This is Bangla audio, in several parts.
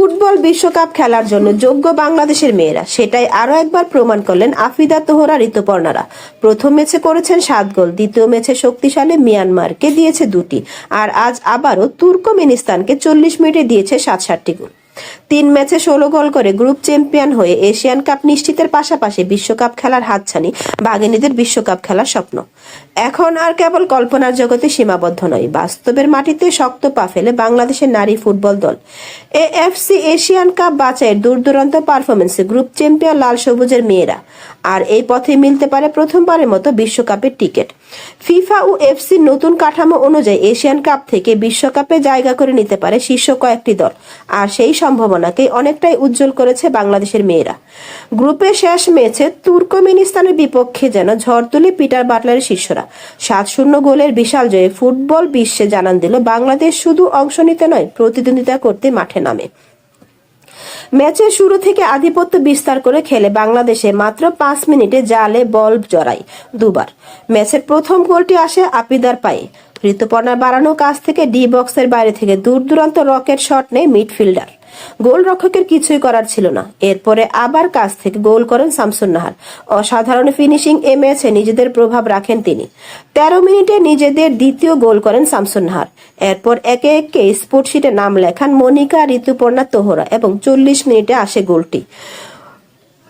ফুটবল বিশ্বকাপ খেলার জন্য যোগ্য বাংলাদেশের মেয়েরা, সেটাই আরও একবার প্রমাণ করলেন আফিদা তোহরা ঋতুপর্ণারা। প্রথম ম্যাচে করেছেন সাত গোল, দ্বিতীয় ম্যাচে শক্তিশালী মিয়ানমারকে দিয়েছে দুটি, আর আজ আবারও তুর্কমেনিস্তানকে চল্লিশ মিনিটে দিয়েছে সাত সাতটি গোল। তিন ম্যাচে ষোলো গোল করে গ্রুপ চ্যাম্পিয়ন হয়ে এশিয়ান কাপ নিশ্চিতের পাশাপাশি বিশ্বকাপ খেলার হাতছানি বাঘিনীদের বিশ্বকাপ খেলার স্বপ্ন। এখন আর কেবল কল্পনার জগতে সীমাবদ্ধ নয়, বাস্তবের মাটিতে শক্ত পা ফেলে বাংলাদেশের নারী ফুটবল দল। এএফসি এশিয়ান কাপ বাছাইয়ের দূর দূরান্ত পারফরমেন্সে গ্রুপ চ্যাম্পিয়ন লাল সবুজের মেয়েরা। আর এই পথে মিলতে পারে প্রথমবারের মতো বিশ্বকাপের টিকিট। ফিফা ও এফসির নতুন কাঠামো অনুযায়ী এশিয়ান কাপ থেকে বিশ্বকাপে জায়গা করে নিতে পারে শীর্ষ কয়েকটি দল। আর সেই সম্ভাবনাকে অনেকটাই উজ্জ্বল করেছে বাংলাদেশের মেয়েরা। গ্রুপের শেষ ম্যাচে তুর্কমেনিস্তানের বিপক্ষে যেন ঝড় তুলে পিটার বাটলারের শিষ্যরা। সাত শূন্য গোলের বিশাল জয়ে ফুটবল বিশ্বে জানান দিল বাংলাদেশ শুধু অংশ নিতে নয়, প্রতিদ্বন্দ্বিতা করতে মাঠে নামে। ম্যাচের শুরু থেকে আধিপত্য বিস্তার করে খেলে বাংলাদেশে মাত্র পাঁচ মিনিটে জালে বল জড়ায় দুবার। ম্যাচের প্রথম গোলটি আসে আপিদার পায়ে। ঋতুপর্ণার বাড়ানো কাছ থেকে ডি বক্সের বাইরে থেকে দূর দূরান্ত রকেট শট নেয় মিডফিল্ডার। গোল রক্ষকের কিছুই করার ছিল না। এরপরে আবার কাছ থেকে গোল করেন শামসুন নাহার। অসাধারণ ফিনিশিং এ ম্যাচে নিজেদের প্রভাব রাখেন তিনি। তেরো মিনিটে নিজেদের দ্বিতীয় গোল করেন শামসুন নাহার। এরপর একে একে স্পোর্টশিটে নাম লেখান মনিকা ঋতুপর্ণা তোহরা এবং চল্লিশ মিনিটে আসে গোলটি।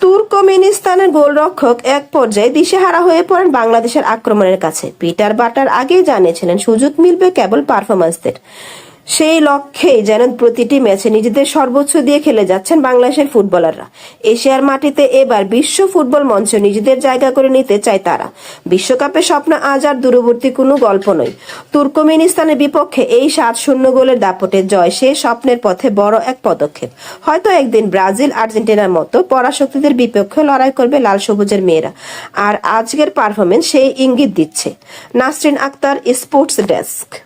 তুর্কমেনিস্তানের গোলরক্ষক এক পর্যায়ে দিশেহারা হয়ে পড়েন বাংলাদেশের আক্রমণের কাছে। পিটার বাটার আগেই জানিয়েছিলেন, সুযোগ মিলবে কেবল পারফরমেন্সদের সেই লক্ষ্যেই যেন প্রতিটি ম্যাচে নিজেদের সর্বোচ্চ দিয়ে খেলে যাচ্ছেন বাংলাদেশের ফুটবলাররা। এশিয়ার মাটিতে এবার বিশ্ব ফুটবল মঞ্চ নিজেদের জায়গা করে নিতে চায় তারা। বিশ্বকাপের স্বপ্ন আজ আর দূরবর্তী কোনো গল্প নয়। তুর্কমেনিস্তানের বিপক্ষে এই সাত শূন্য গোলের দাপটে জয় সে স্বপ্নের পথে বড় এক পদক্ষেপ। হয়তো একদিন ব্রাজিল, আর্জেন্টিনার মতো পরাশক্তিদের বিপক্ষে লড়াই করবে লাল সবুজের মেয়েরা। আর আজকের পারফরমেন্স সেই ইঙ্গিত দিচ্ছে। Nasrin Akter, sports desk.